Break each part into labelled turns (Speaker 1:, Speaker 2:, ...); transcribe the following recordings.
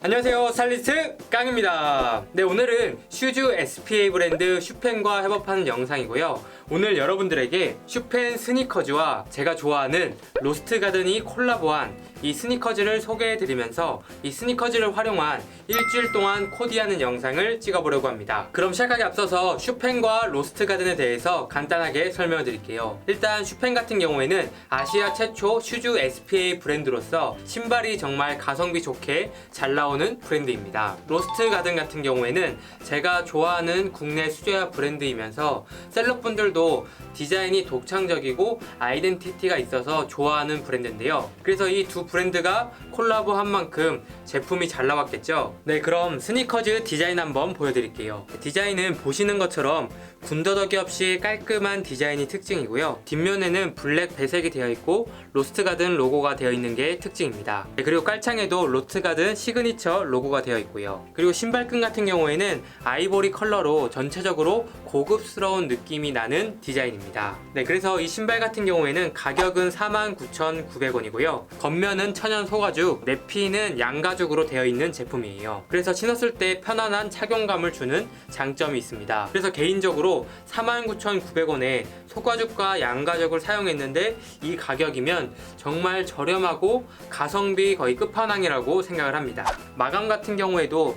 Speaker 1: 안녕하세요 스타일리스트 깡입니다. 네 오늘은 슈즈 SPA 브랜드 슈펜과 협업하는 영상이고요. 오늘 여러분들에게 슈펜 스니커즈와 제가 좋아하는 로스트 가든이 콜라보한 이 스니커즈를 소개해드리면서 이 스니커즈를 활용한 일주일 동안 코디하는 영상을 찍어보려고 합니다. 그럼 시작하기 앞서서 슈펜과 로스트 가든에 대해서 간단하게 설명을 드릴게요. 일단 슈펜 같은 경우에는 아시아 최초 슈즈 SPA 브랜드로서 신발이 정말 가성비 좋게 잘 나오는 브랜드입니다. 로스트 가든 같은 경우에는 제가 좋아하는 국내 수제화 브랜드이면서 셀럽분들도 디자인이 독창적이고 아이덴티티가 있어서 좋아하는 브랜드인데요. 그래서 이 두 브랜드가 콜라보한 만큼 제품이 잘 나왔겠죠? 네, 그럼 스니커즈 디자인 한번 보여드릴게요. 디자인은 보시는 것처럼 군더더기 없이 깔끔한 디자인이 특징이고요. 뒷면에는 블랙 배색이 되어 있고 로스트 가든 로고가 되어 있는 게 특징입니다. 네, 그리고 깔창에도 로스트 가든 시그니처 로고가 되어 있고요. 그리고 신발끈 같은 경우에는 아이보리 컬러로 전체적으로 고급스러운 느낌이 나는 디자인입니다. 네, 그래서 이 신발 같은 경우에는 가격은 49,900원이고요. 겉면은 천연 소가죽, 내피는 양가죽으로 되어 있는 제품이에요. 그래서 신었을 때 편안한 착용감을 주는 장점이 있습니다. 그래서 개인적으로 49,900원에 소가죽과 양가죽을 사용했는데 이 가격이면 정말 저렴하고 가성비 거의 끝판왕이라고 생각을 합니다. 마감 같은 경우에도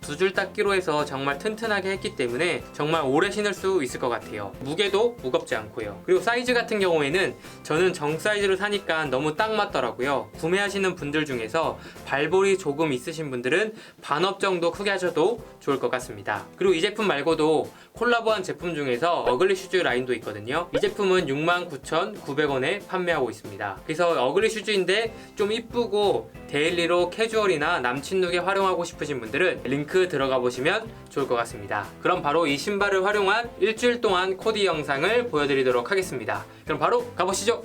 Speaker 1: 두 줄 닦기로 해서 정말 튼튼하게 했기 때문에 정말 오래 신을 수 있을 것 같아요. 무게도 무겁지 않고요. 그리고 사이즈 같은 경우에는 저는 정 사이즈로 사니까 너무 딱 맞더라고요. 구매하시는 분들 중에서 발볼이 조금 있으신 분들은 반업 정도 크게 하셔도 좋을 것 같습니다. 그리고 이 제품 말고도 콜라보한 제품 중에서 어글리 슈즈 라인도 있거든요. 이 제품은 69,900원에 판매하고 있습니다. 그래서 어글리 슈즈인데 좀 이쁘고 데일리로 캐주얼이나 남친룩에 활용하고 싶으신 분들은 링크 들어가 보시면 좋을 것 같습니다. 그럼 바로 이 신발을 활용한 일주일 동안 코디 영상을 보여드리도록 하겠습니다. 그럼 바로 가보시죠.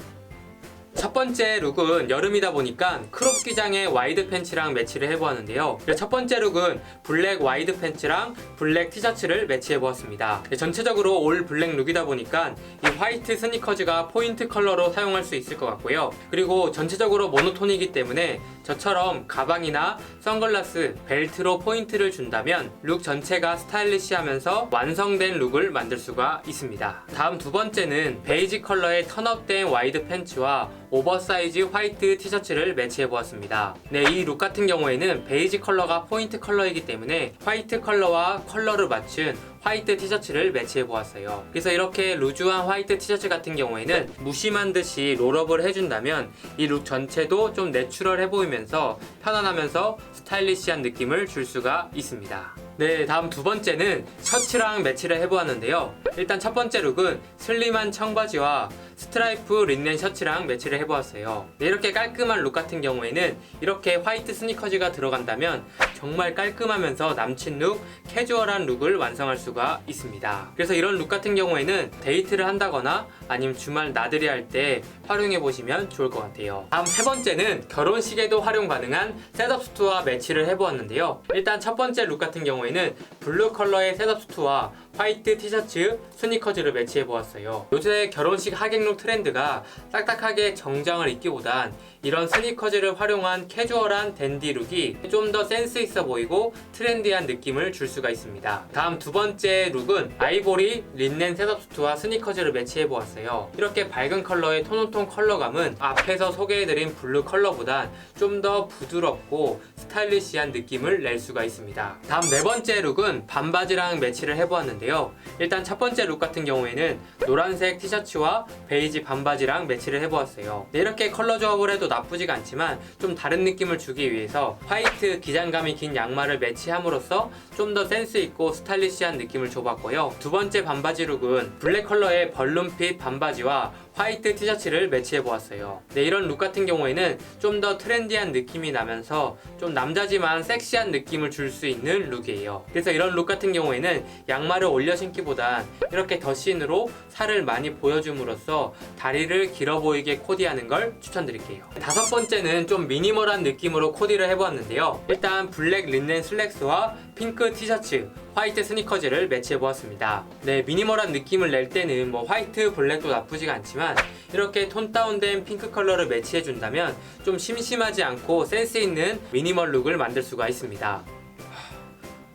Speaker 1: 첫 번째 룩은 여름이다 보니까 크롭 기장의 와이드 팬츠랑 매치를 해보았는데요. 첫 번째 룩은 블랙 와이드 팬츠랑 블랙 티셔츠를 매치해보았습니다. 네, 전체적으로 올 블랙 룩이다 보니까 이 화이트 스니커즈가 포인트 컬러로 사용할 수 있을 것 같고요. 그리고 전체적으로 모노톤이기 때문에 저처럼 가방이나 선글라스, 벨트로 포인트를 준다면 룩 전체가 스타일리시하면서 완성된 룩을 만들 수가 있습니다. 다음 두 번째는 베이지 컬러의 턴업된 와이드 팬츠와 오버사이즈 화이트 티셔츠를 매치해 보았습니다. 네, 이 룩 같은 경우에는 베이지 컬러가 포인트 컬러이기 때문에 화이트 컬러와 컬러를 맞춘 화이트 티셔츠를 매치해 보았어요. 그래서 이렇게 루즈한 화이트 티셔츠 같은 경우에는 무심한 듯이 롤업을 해준다면 이 룩 전체도 좀 내추럴해 보이면서 편안하면서 스타일리시한 느낌을 줄 수가 있습니다. 네, 다음 두 번째는 셔츠랑 매치를 해보았는데요. 일단 첫 번째 룩은 슬림한 청바지와 스트라이프 린넨 셔츠랑 매치를 해보았어요. 네, 이렇게 깔끔한 룩 같은 경우에는 이렇게 화이트 스니커즈가 들어간다면 정말 깔끔하면서 남친 룩, 캐주얼한 룩을 완성할 수가 있습니다. 그래서 이런 룩 같은 경우에는 데이트를 한다거나 아니면 주말 나들이 할 때 활용해 보시면 좋을 것 같아요. 다음 세 번째는 결혼식에도 활용 가능한 셋업 수트와 매치를 해보았는데요. 일단 첫 번째 룩 같은 경우에는 블루 컬러의 셋업 수트와 화이트 티셔츠, 스니커즈를 매치해 보았어요. 요새 결혼식 하객룩 트렌드가 딱딱하게 정장을 입기보단 이런 스니커즈를 활용한 캐주얼한 댄디 룩이 좀 더 센스 있어 보이고 트렌디한 느낌을 줄 수가 있습니다. 다음 두 번째 룩은 아이보리 린넨 셋업 수트와 스니커즈를 매치해 보았어요. 이렇게 밝은 컬러의 톤온톤 컬러감은 앞에서 소개해드린 블루 컬러보단 좀 더 부드럽고 스타일리시한 느낌을 낼 수가 있습니다. 다음 네 번째 룩은 반바지랑 매치를 해보았는데 요. 일단 첫 번째 룩 같은 경우에는 노란색 티셔츠와 베이지 반바지랑 매치를 해보았어요. 네, 이렇게 컬러 조합을 해도 나쁘지가 않지만 좀 다른 느낌을 주기 위해서 화이트 기장감이 긴 양말을 매치함으로써 좀 더 센스 있고 스타일리시한 느낌을 줘봤고요. 두 번째 반바지 룩은 블랙 컬러의 벌룬핏 반바지와 화이트 티셔츠를 매치해 보았어요. 네, 이런 룩 같은 경우에는 좀 더 트렌디한 느낌이 나면서 좀 남자지만 섹시한 느낌을 줄 수 있는 룩이에요. 그래서 이런 룩 같은 경우에는 양말을 올려 신기보단 이렇게 더신으로 살을 많이 보여줌으로써 다리를 길어 보이게 코디하는 걸 추천드릴게요. 다섯 번째는 좀 미니멀한 느낌으로 코디를 해보았는데요. 일단 블랙 린넨 슬랙스와 핑크 티셔츠, 화이트 스니커즈를 매치해 보았습니다. 네, 미니멀한 느낌을 낼 때는 뭐 화이트, 블랙도 나쁘지가 않지만 이렇게 톤 다운된 핑크 컬러를 매치해 준다면 좀 심심하지 않고 센스 있는 미니멀 룩을 만들 수가 있습니다.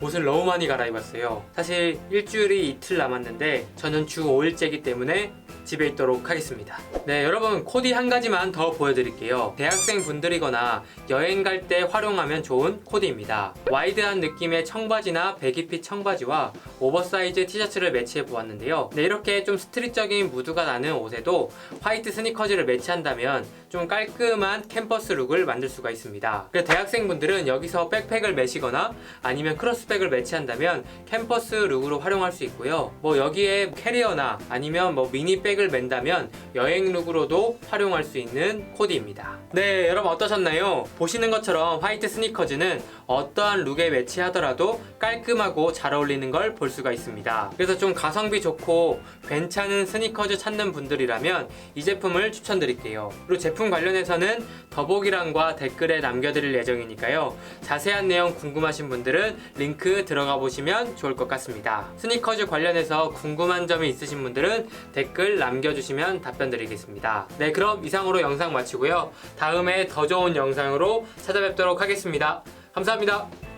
Speaker 1: 옷을 너무 많이 갈아입었어요. 사실 일주일이 이틀 남았는데 저는 주 5일째이기 때문에 집에 있도록 하겠습니다. 네, 여러분 코디 한 가지만 더 보여드릴게요. 대학생 분들이거나 여행 갈 때 활용하면 좋은 코디입니다. 와이드한 느낌의 청바지나 배기핏 청바지와 오버사이즈 티셔츠를 매치해 보았는데요. 네, 이렇게 좀 스트릿적인 무드가 나는 옷에도 화이트 스니커즈를 매치한다면 좀 깔끔한 캠퍼스 룩을 만들 수가 있습니다. 그래서 대학생분들은 여기서 백팩을 매시거나 아니면 크로스백을 매치한다면 캠퍼스 룩으로 활용할 수 있고요. 뭐 여기에 캐리어나 아니면 뭐 미니백을 맨다면 여행 룩으로도 활용할 수 있는 코디입니다. 네, 여러분 어떠셨나요? 보시는 것처럼 화이트 스니커즈는 어떠한 룩에 매치하더라도 깔끔하고 잘 어울리는 걸 볼 수가 있습니다. 그래서 좀 가성비 좋고 괜찮은 스니커즈 찾는 분들이라면 이 제품을 추천드릴게요. 그리고 제품 관련해서는 더보기란과 댓글에 남겨드릴 예정이니까요. 자세한 내용 궁금하신 분들은 링크 들어가 보시면 좋을 것 같습니다. 스니커즈 관련해서 궁금한 점이 있으신 분들은 댓글 남겨주시면 답변 드리겠습니다. 네, 그럼 이상으로 영상 마치고요. 다음에 더 좋은 영상으로 찾아뵙도록 하겠습니다. 감사합니다.